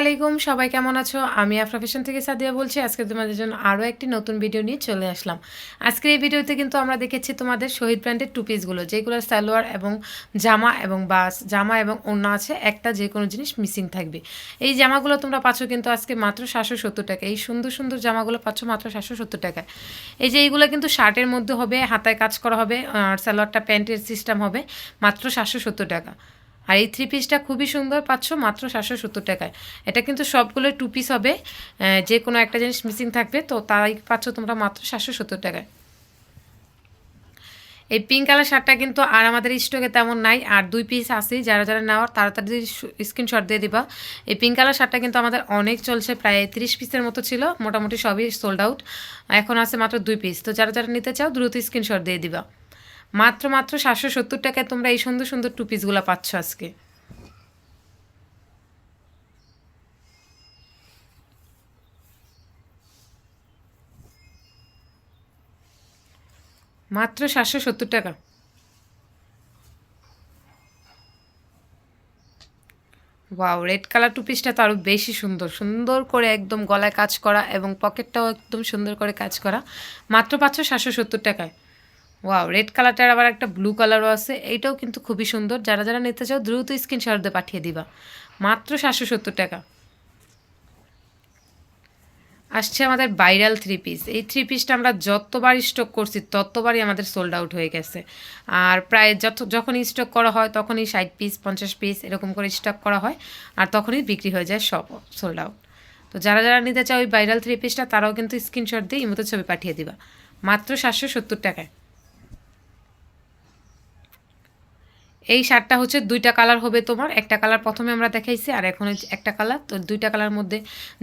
আলাইকুম, সবাই কেমন আছো? আমি আফরা ফ্যাশন থেকে সাদিয়া বলছি। আজকে তোমাদের জন্য আরও একটি নতুন ভিডিও নিয়ে চলে আসলাম। আজকে এই ভিডিওতে কিন্তু আমরা দেখেছি তোমাদের শহীদ ব্র্যান্ডের টু পিসগুলো যেগুলোর সালোয়ার এবং জামা এবং বাস, জামা এবং অন্য আছে, একটা যে কোনো জিনিস মিসিং থাকবে। এই জামাগুলো তোমরা পাচ্ছ কিন্তু আজকে মাত্র সাতশো সত্তর টাকা। এই সুন্দর সুন্দর জামাগুলো পাচ্ছ মাত্র সাতশো সত্তর টাকায়। এই যে এইগুলো কিন্তু শার্টের মধ্যে হবে, হাতায় কাজ করা হবে, আর সালোয়ারটা প্যান্টের সিস্টেম হবে মাত্র সাতশো সত্তর টাকা। আর এই থ্রি পিসটা খুবই সুন্দর পাচ্ছ, মাত্র সাতশো সত্তর টাকায়। এটা কিন্তু সবগুলো টু পিস হবে যে কোনো একটা জিনিস মিসিং থাকবে, তো তাই পাচ্ছ তোমরা মাত্র সাতশো সত্তর টাকায়। এই পিঙ্ক কালার শার্টটা কিন্তু আর আমাদের স্টকে তেমন নাই, আর দুই পিস আছে যারা যারা নেওয়ার তাড়াতাড়ি স্ক্রিনশট দিয়ে দিবা। এই পিঙ্ক কালার শার্টটা কিন্তু আমাদের অনেক চলছে, প্রায় তিরিশ পিসের মতো ছিল, মোটামুটি সবই সোল্ড আউট এখন আছে মাত্র দুই পিস তো যারা যারা নিতে চাও, দ্রুত স্ক্রিনশট দিয়ে দিবা। মাত্র মাত্র সাতশো সত্তর টাকায় তোমরা এই সুন্দর সুন্দর টু পিসগুলো পাচ্ছ আজকে। মাত্র সাতশো সত্তর টাকা। ওয়াও রেড কালার টু পিসটা তো আরও বেশি সুন্দর। সুন্দর করে একদম গলায় কাজ করা এবং পকেটটাও একদম সুন্দর করে কাজ করা। মাত্র পাচ্ছ সাতশো সত্তর টাকায়। ওয়াও রেড কালারটার আবার একটা ব্লু কালারও আছে। এইটাও কিন্তু খুবই সুন্দর। যারা যারা নিতে চাও, দ্রুত স্ক্রিনশট দিয়ে পাঠিয়ে দিবা। মাত্র সাতশো সত্তর টাকা। আসছে আমাদের ভাইরাল থ্রি পিস এই থ্রি পিসটা আমরা যতবার স্টক করছি, ততবারই আমাদের সোল্ড আউট হয়ে গেছে। আর প্রায় যত, যখনই স্টক করা হয়, তখনই ষাট পিস পঞ্চাশ পিস এরকম করে স্টক করা হয় আর তখনই বিক্রি হয়ে যায় সব সোল্ড আউট তো যারা যারা নিতে চাও ওই ভাইরাল থ্রি পিসটা তারাও কিন্তু স্ক্রিনশট দিয়ে ইমোতে ছবি পাঠিয়ে দিবা। মাত্র সাতশো সত্তর টাকায়। এই শার্টটা হচ্ছে দুইটা কালার হবে তোমার। একটা কালার প্রথমে আমরা দেখাইছি আর এখন একটা কালার। তো দুইটা কালার মধ্যে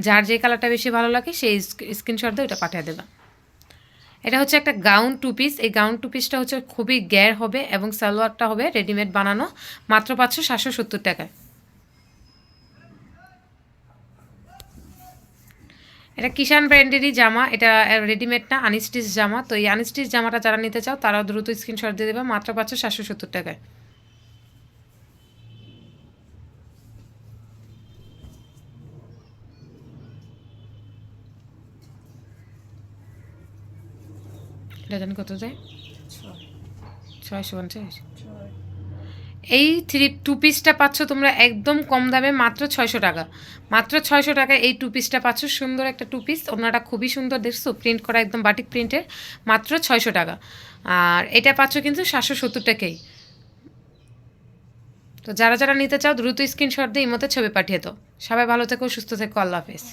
যার যে কালারটা বেশি ভালো লাগে, সেই স্ক্রিনশট দিয়ে ওটা পাঠিয়ে দেবা। এটা হচ্ছে একটা গাউন টু পিস এই গাউন টু পিসটা হচ্ছে খুবই গ্যার হবে এবং সালোয়ারটা হবে রেডিমেড বানানো মাত্র পাচ্ছ সাতশো সত্তর টাকায়। এটা কিষান ব্র্যান্ডেরই জামা। এটা রেডিমেড না আনস্টিচ জামা। তো এই আনস্টিচ জামাটা যারা নিতে চাও, তারাও দ্রুত স্ক্রিনশট দিয়ে দেবে মাত্র পাচ্ছ সাতশো সত্তর টাকায়। এটা জানি কত যায় ছয়শো পঞ্চাশ? এই থ্রি টু পিসটা পাচ্ছ তোমরা একদম কম দামে মাত্র ছয়শো টাকা। মাত্র ছয়শো টাকায় এই টু পিসটা পাচ্ছ সুন্দর একটা টু পিস ওনাটা খুবই সুন্দর দেখছ প্রিন্ট করা একদম বাটিক প্রিন্টের মাত্র ছয়শো টাকা। আর এটা পাচ্ছ কিন্তু সাতশো সত্তর টাকাই তো যারা যারা নিতে চাও দ্রুত স্ক্রিনশট দিয়ে এই মতো ছবি পাঠিয়ে দাও। সবাই ভালো থেকো সুস্থ থেকো আল্লাহ হাফেজ।